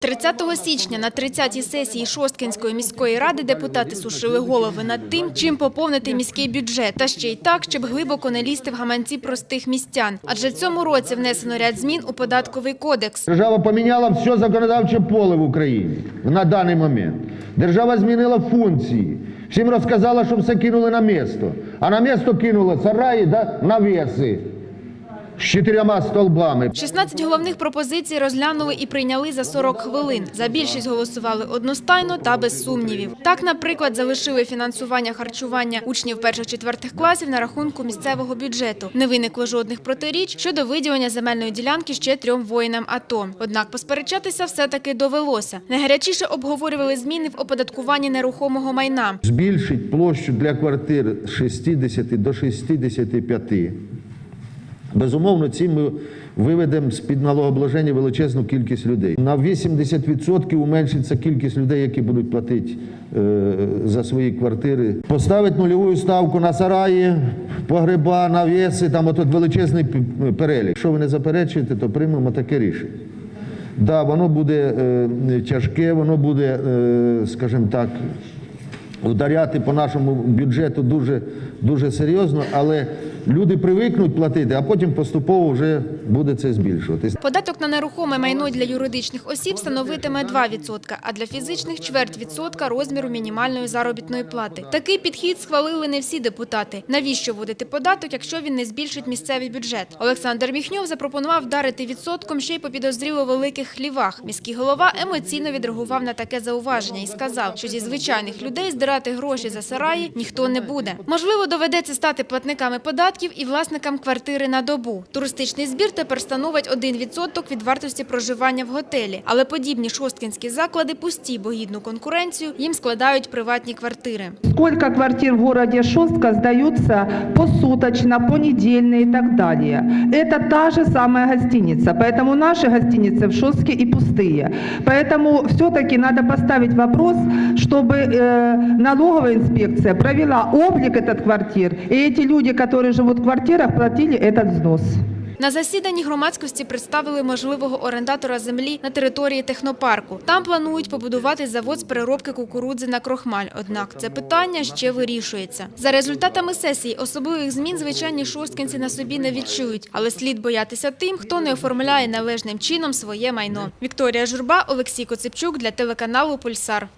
30 січня на 30-й сесії Шосткинської міської ради депутати сушили голови над тим, чим поповнити міський бюджет, та ще й так, щоб глибоко не лізти в гаманці простих містян. Адже в цьому році внесено ряд змін у податковий кодекс. Держава поміняла все законодавче поле в Україні на даний момент. Держава змінила функції. Всім розказала, що все кинули на місто. А на місто кинули сараї да навіси з чотирма столбами. 16 головних пропозицій розглянули і прийняли за 40 хвилин. За більшість голосували одностайно та без сумнівів. Так, наприклад, залишили фінансування харчування учнів перших-четвертих класів на рахунку місцевого бюджету. Не виникло жодних протиріч щодо виділення земельної ділянки ще трьом воїнам АТО. Однак посперечатися все-таки довелося. Найгарячіше обговорювали зміни в оподаткуванні нерухомого майна. Збільшить площу для квартир з 60 до 65. Безумовно, цим ми виведемо з-під налогообложення величезну кількість людей. На 80% уменшиться кількість людей, які будуть платити е, за свої квартири. Поставить нульову ставку на сараї, погреба, навіси, там отут величезний перелік. Якщо ви не заперечуєте, то приймемо таке рішення. Да, воно буде е, тяжке, воно буде, е, скажімо так, ударяти по нашому бюджету дуже, дуже серйозно, але люди привикнуть платити, а потім поступово вже буде це збільшуватись. Податок на нерухоме майно для юридичних осіб становитиме 2%, а для фізичних – чверть відсотка розміру мінімальної заробітної плати. Такий підхід схвалили не всі депутати. Навіщо вводити податок, якщо він не збільшить місцевий бюджет? Олександр Міхньов запропонував вдарити відсотком ще й по підозріло великих хлівах. Міський голова емоційно відреагував на таке зауваження і сказав, що зі звичайних людей здирати гроші за сараї ніхто не буде. Можливо, доведеться стати платниками податків і власникам квартири на добу. Туристичний збір тепер становить 1% від вартості проживання в готелі. Але подібні шосткінські заклади пусті, бо гідну конкуренцію їм складають приватні квартири. Сколько квартир в городе Шостка сдаются посуточно, понедельно и так далее. Это та же самая гостиница, поэтому наши гостиницы в Шостке и пустые. Поэтому все-таки надо поставить вопрос, чтобы э, налоговая инспекция провела облик этот квартир, и эти люди, которые живут в квартирах, платили этот взнос. На засіданні громадськості представили можливого орендатора землі на території технопарку. Там планують побудувати завод з переробки кукурудзи на крохмаль. Однак це питання ще вирішується. За результатами сесії особливих змін звичайні шосткинці на собі не відчують, але слід боятися тим, хто не оформляє належним чином своє майно. Вікторія Журба, Олексій Коцепчук для телеканалу Пульсар.